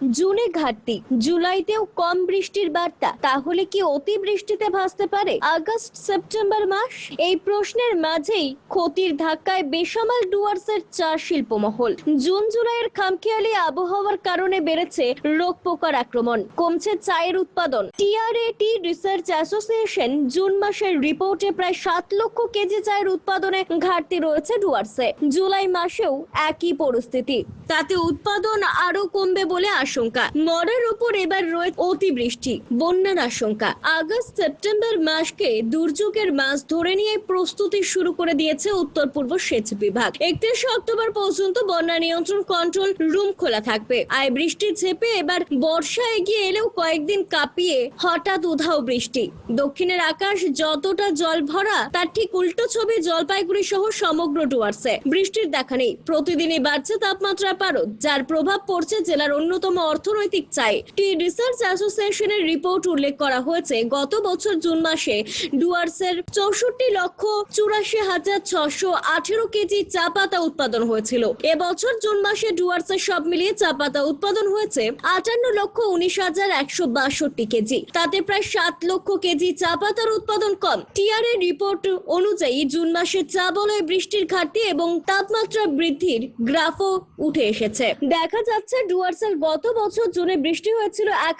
জুনে ঘাটতি। জুলাইতেও কম বৃষ্টির বার্তা। তাহলে কি অতিবৃষ্টিতে ভাসতে পারে? আগস্ট, সেপ্টেম্বর মাস? এই প্রশ্নের মাঝেই ক্ষতির ধাক্কায় বেসামাল ডুয়ার্সের চা শিল্প মহল জুন, জুলাইয়ের খামখেয়ালি আবহাওয়ার কারণে বেড়েছে রোগ পোকার আক্রমণ। কমছে চায়ের উৎপাদন। টিআরএটি রিসার্চ অ্যাসোসিয়েশন জুন মাসের রিপোর্টে প্রায় সাত লক্ষ কেজি চায়ের উৎপাদনে ঘাটতি রয়েছে ডুয়ার্সে। জুলাই মাসেও একই পরিস্থিতি। তাতে উৎপাদন আরও কমবে বলে আশঙ্কা। নরের উপর এবার রয়েছে অতিবৃষ্টি, বন্যার আশঙ্কা। আগস্ট সেপ্টেম্বর মাসকে দুর্যোগের মাস ধরে নিয়ে প্রস্তুতি শুরু করে দিয়েছে উত্তর পূর্ব সেচ বিভাগ। একত্রিশে অক্টোবর পর্যন্ত বন্যা নিয়ন্ত্রণ কন্ট্রোল রুম খোলা থাকবে। আয় বৃষ্টি ছেপে এবার বর্ষা এগিয়ে এলেও কয়েকদিন কাঁপিয়ে হঠাৎ উধাও বৃষ্টি। দক্ষিণের আকাশ যতটা জল ভরা, তার ঠিক উল্টো ছবি জলপাইগুড়ি সহ সমগ্র ডুয়ার্সে। বৃষ্টির দেখা নেই। প্রতিদিনই বাড়ছে তাপমাত্রা পারদ যার প্রভাব পড়ছে জেলার অন্যতম অর্থনৈতিক চাই। টি রিসার্চ অ্যাসোসিয়েশনের রিপোর্ট উল্লেখ করা হয়েছে, গত বছর জুন মাসে ডুয়ার্সের চৌষট্টি লক্ষ চুরাশি হাজার ছশো আঠেরো কেজি চা পাতা উৎপাদন হয়েছিল। এবছর জুন মাসে ডুয়ার্সের সব মিলিয়ে চা পাতা উৎপাদন হয়েছে আটান্ন লক্ষ উনিশ হাজার একশো বাষট্টি কেজি। তাতে প্রায় সাত লক্ষ কেজি চা পাতার উৎপাদন কম। টিআরএ রিপোর্ট অনুযায়ী জুন মাসে চা বলয় বৃষ্টির ঘাটতি এবং তাপমাত্রা বৃদ্ধির গ্রাফও উঠে এসেছে। দেখা যাচ্ছে ডুয়ার্সের গত বছর জুনে বৃষ্টি হয়েছিল এক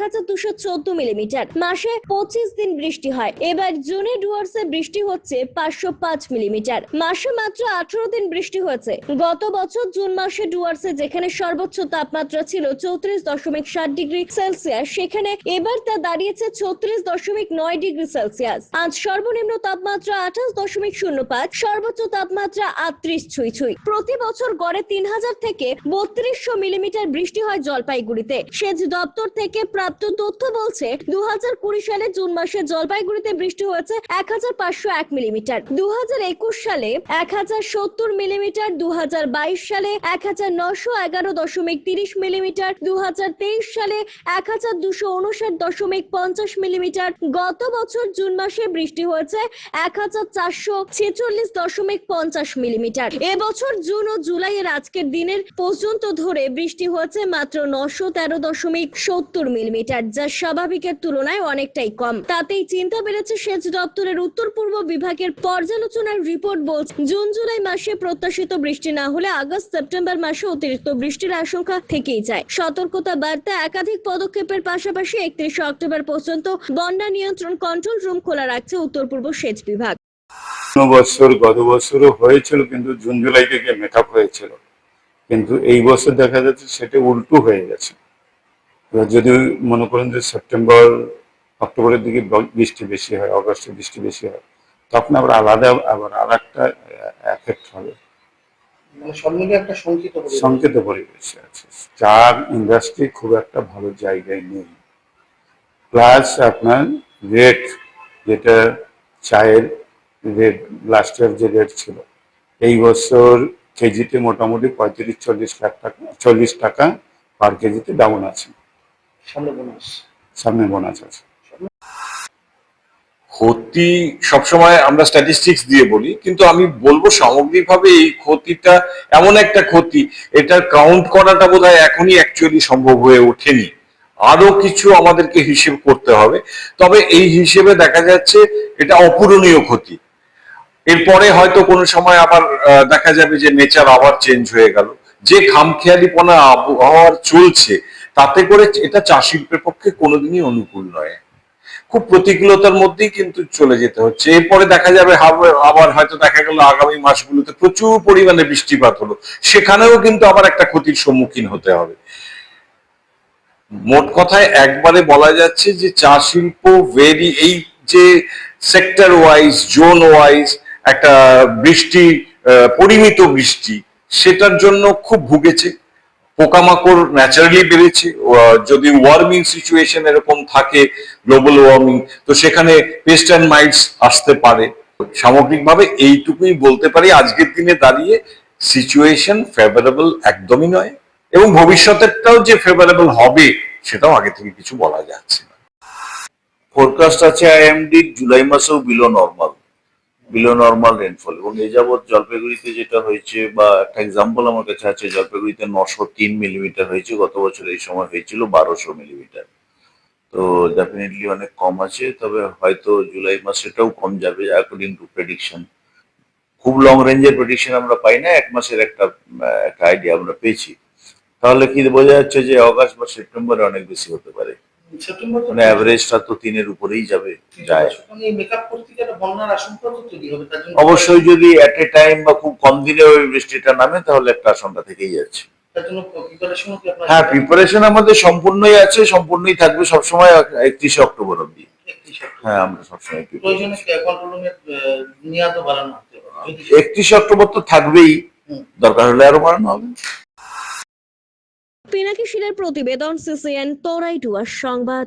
মিলিমিটার। মাসে পঁচিশ দিন বৃষ্টি হয়। এবার জুনে ডুয়ার্সে বৃষ্টি হচ্ছে পাঁচশো পাঁচ মিলিমিটার। মাসে মাত্র আঠারো দিন বৃষ্টি হয়েছে। গত বছর জুন মাসে ডুয়ার্সে যেখানে সর্বোচ্চ তাপমাত্রা ছিল চৌত্রিশ দশমিক সাত ডিগ্রি সেলসিয়াস, সেখানে এবার তা দাঁড়িয়েছে ছত্রিশ দশমিক নয় ডিগ্রি সেলসিয়াস। আজ সর্বনিম্ন তাপমাত্রা আঠাশ দশমিক শূন্য পাঁচ, সর্বোচ্চ তাপমাত্রা আটত্রিশ ছুঁই ছুঁই। প্রতি বছর গড়ে তিন হাজার থেকে বত্রিশশো মিলিমিটার বৃষ্টি হয় জলপাইগুড়িতে। সেচ দপ্তর থেকে প্রাপ্ত তথ্য বলছে দু হাজার কুড়ি সালে জুন মাসে জলপাইগুড়িতে বৃষ্টি হয়েছে এক হাজার পাঁচশো এক মিলিমিটার। দু হাজার একুশ সালে এক হাজার সত্তর মিলিমিটার দু হাজার বাইশ সালে এক দশমিক তিরিশ মিলিমিটার দু হাজার তেইশ সালে এক হাজার দশমিক পঞ্চাশ মিলিমিটার। গত বছর জুন মাসে বৃষ্টি হয়েছে এক হাজার চারশো ছেচল্লিশ দশমিক পঞ্চাশ মিলিমিটার। এবছর জুন ও জুলাইয়ের আজকের দিনের পর্যন্ত ধরে বৃষ্টি হয়েছে মাত্র নশো তেরো দশমিক সত্তর মিলিমিটার, যা স্বাভাবিকের তুলনায় অনেকটাই কম। তাতেই চিন্তা বেড়েছে সেচ দপ্তরের উত্তর পূর্ব বিভাগের পর্যালোচনার রিপোর্ট বলছে, জুন জুলাই মাসে প্রত্যাশিত বৃষ্টি না হলে আগস্ট সেপ্টেম্বর মাসে অতিরিক্ত বৃষ্টির আশঙ্কা থেকেই যায়। সতর্কতা বার্তা, একাধিক পদক্ষেপের পাশাপাশি একত্রিশে অক্টোবর পর্যন্ত বন্যা নিয়ন্ত্রণ কন্ট্রোল রুম খোলা রাখছে উত্তর পূর্ব সেচ বিভাগ। বছর গত বছরও হয়েছিল, কিন্তু জুন জুলাই থেকে মেকআপ হয়েছিল। কিন্তু এই বছর দেখা যাচ্ছে সেটা উল্টো হয়ে গেছে। যদি মনে করেন যে সেপ্টেম্বর অক্টোবরের দিকে বৃষ্টি বেশি হয় অগস্টে বৃষ্টি বেশি হয় তখন আবার আলাদা আবার আর একটা এফেক্ট হবে। মানে একটা শঙ্কিত পরিবেশ। সংকেত পরিবেশে আছে। চার ইন্ডাস্ট্রি খুব একটা ভালো জায়গায় নেই। প্লাস আপনার রেট যেটা চায়ের রেট লাস্ট ইয়ার যে রেট ছিল এই বছর কেজিতে মোটামুটি পঁয়ত্রিশ চল্লিশ লাখ টাকা চল্লিশ টাকা পার কেজিতে ডাউন আছে। সামনে বোনাস সামনে বোনাস আছে। ক্ষতি সবসময় আমরা স্ট্যাটিস্টিক্স দিয়ে বলি কিন্তু আমি বলব সামগ্রিকভাবে এই ক্ষতিটা এমন একটা ক্ষতি এটা কাউন্ট করাটা বোধহয় এখনই অ্যাকচুয়ালি সম্ভব হয়ে ওঠেনি। আরও কিছু আমাদেরকে হিসেব করতে হবে তবে এই হিসেবে দেখা যাচ্ছে এটা অপূরণীয় ক্ষতি। এরপরে হয়তো কোনো সময় আবার দেখা যাবে যে নেচার আবার চেঞ্জ হয়ে গেল। যে খামখেয়ালিপনা আবহাওয়ার চলছে, তাতে করে এটা চা শিল্পের পক্ষে কোনোদিনই অনুকূল নয়। খুব প্রতিকূলতার মধ্যেই কিন্তু চলে যেতে হচ্ছে। এরপরে দেখা যাবে আবার হয়তো দেখা গেল আগামী মাসগুলোতে প্রচুর পরিমাণে বৃষ্টিপাত হলো। সেখানেও কিন্তু আবার একটা ক্ষতির সম্মুখীন হতে হবে। মোট কথায় একবারে বলা যাচ্ছে যে চা শিল্প ভেরি এই যে সেক্টর ওয়াইজ জোন ওয়াইজ একটা বৃষ্টি পরিমিত বৃষ্টি, সেটার জন্য খুব ভুগেছে। পোকামাকড় ন্যাচারালি বেড়েছে যদি ওয়ার্মিং সিচুয়েশন এরকম থাকে গ্লোবাল ওয়ার্মিং তো সেখানে পেস্ট অ্যান্ড মাইটস আসতে পারে। সামগ্রিকভাবে এইটুকুই বলতে পারি, আজকের দিনে দাঁড়িয়ে সিচুয়েশন ফেভারেবল একদমই নয়, এবং ভবিষ্যতেরটাও যে ফেভারেবল হবে, সেটাও আগে থেকে কিছু বলা যাচ্ছে না। ফোরকাস্ট আছে আইএমডি জুলাই মাসেও below normal below normal rainfall এবং এ যাবৎ জলপাইগুড়িতে যেটা হয়েছে, বা একটা এক্সাম্পল আমার কাছে আছে, জলপাইগুড়িতে নশো তিন মিলিমিটার হয়েছে, গত বছর এই সময় হয়েছিল বারোশো মিলিমিটার তো ডেফিনেটলি অনেক কম আছে, তবে হয়তো জুলাই মাসেটাও কম যাবে অ্যাকর্ডিং টু প্রেডিকশন খুব লং রেঞ্জের প্রেডিকশন আমরা পাই না, এক মাসের একটা একটা আইডিয়া আমরা পেয়েছি। তাহলে কি বোঝা যাচ্ছে যে অগাস্ট বা সেপ্টেম্বরে অনেক বেশি হতে পারে? মানে অ্যাভারেজটা তো তিনের উপরেই যাবে যায়। মানে অবশ্যই যদি এট এ টাইম বা খুব কম দিনে ওই বৃষ্টিটা নামে তাহলে একটা আশঙ্কা থেকেই যাচ্ছে। হ্যাঁ প্রিপারেশন আমাদের সম্পূর্ণই আছে সম্পূর্ণই থাকবে সবসময় একত্রিশে অক্টোবর অব্দি হ্যাঁ আমরা সবসময় একত্রিশে অক্টোবর তো থাকবেই। দরকার হলে আরও বাড়ানো হবে। পিনাকি শিলের প্রতিবেদন সিসিএন তোরাই টুয়ার সংবাদ।